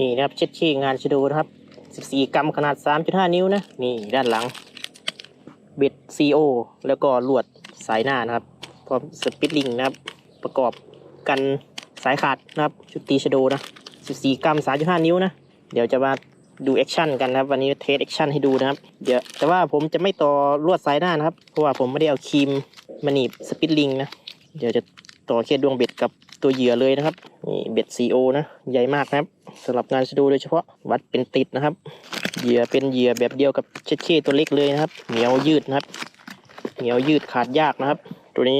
นี่นะครับ เช็ดเชงานชะโดนะครับ 14 กรัมขนาด 3.5 นิ้วนะ นี่ด้านหลัง เบ็ด CO แล้วก็ลวดสายหน้านะครับ พร้อมสปิตลิงนะครับ ประกอบกันสายขาดนะครับ ชุดตีชะโดนะ 14 กรัม 3.5 นิ้วนะ เดี๋ยวจะมาดูแอคชั่นกันนะครับ วันนี้เทสแอคชั่นให้ดูนะครับ เดี๋ยวแต่ว่าผมจะไม่ต่อลวดสายหน้านะครับ เพราะว่าผมไม่ได้เอาครีมมาหนีบสปิตลิงนะ เดี๋ยวจะต่อแค่ดวงเบ็ดกับตัวเหยื่อเลยนะครับ นี่เบ็ด CO นะ ใหญ่มากนะครับ สำหรับงานชะโดโดยเฉพาะวัดเป็นติดนะครับ เหยื่อเป็นเหยื่อแบบเดียวกับเช็ดเช่ตัวเล็กเลยนะครับ เหนียวยืดนะครับ เหนียวยืดขาดยากนะครับ ตัวนี้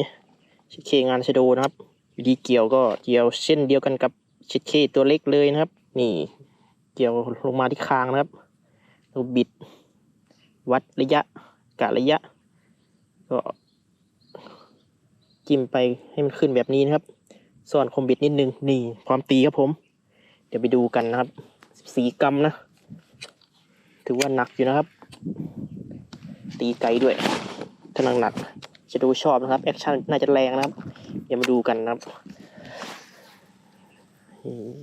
เช็ดเช่งานชะโดนะครับวิธีเกี่ยวก็เกี่ยวเช่นเดียวกันกับเช็ดเช่ตัวเล็กเลยนะครับ นี่เกี่ยวลงมาที่คางนะครับแล้วบิด วัดระยะกะระยะ ก็จิ้มไปให้มันขึ้นแบบนี้นะครับ ส่วนคมบิดนิดนึงนี่พร้อมตีครับผม เดี๋ยวไปดูกันนะครับสีกรัมนะ ถือว่าหนักอยู่นะครับ ตีไกลด้วยกำลังหนักจะดูชอบนะครับแอคชั่นน่าจะแรงนะครับ เดี๋ยวมาดูกันนะครับ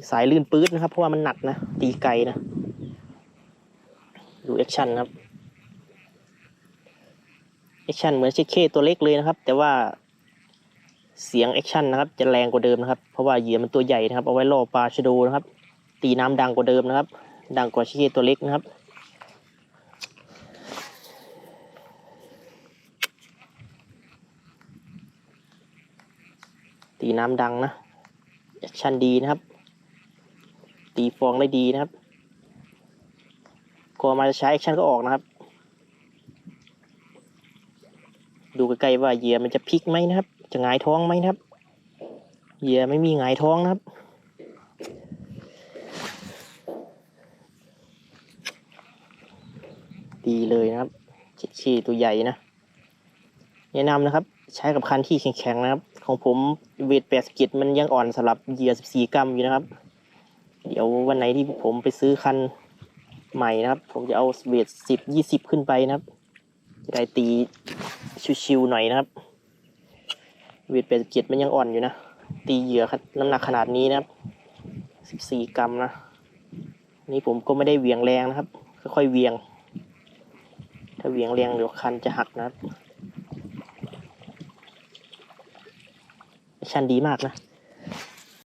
สายลื่นปื๊ดนะครับ เพราะว่ามันหนักนะ ตีไกลนะ ดูแอคชั่นนะครับแอคชั่นเหมือนเชคเคตัวเล็กเลยนะครับ แต่ว่า เสียงแอคชั่นนะครับจะแรงกว่าเดิมนะครับ เพราะว่าเหยื่อมันตัวใหญ่นะครับเอาไว้ล่อปลาชะโดนะครับ ตีน้ำดังกว่าเดิมนะครับ ดังกว่าชคเคตัวเล็กนะครับ ตีน้ำดังนะแอคชั่นดีนะครับ ตีฟองได้ดีนะครับกลัวมาจะใช้แอคชั่นก็ออกนะครับ ดูใกล้ๆว่าเหยื่อมันจะพลิกไหมนะครับ จะหงายท้องไหมนะครับเหยื่อไม่มีหงายท้องนะครับ ดีเลยนะครับเจ็ดชีตัวใหญ่นะแนะนำนะครับ ใช้กับคันที่แข็งๆนะครับ ของผมเวทแปดสกิดมันยังอ่อนสำหรับเหยื่อสิบสี่กรัมอยู่นะครับ เดี๋ยววันไหนที่ผมไปซื้อคันใหม่นะครับ ผมจะเอาเวทสิบยี่สิบขึ้นไปนะครับจะได้ตีชิวๆหน่อยนะครับ เวทแปดสิบเจ็ดมันยังอ่อนอยู่นะ ตีเหยื่อน้ำหนักขนาดนี้นะครับสิบสี่กรัมนะ นี่ผมก็ไม่ได้เวียงแรงนะครับ ค่อยๆเวียง ถ้าเวียงแรงเดี๋ยวคันจะหักนะครับชันดีมากนะ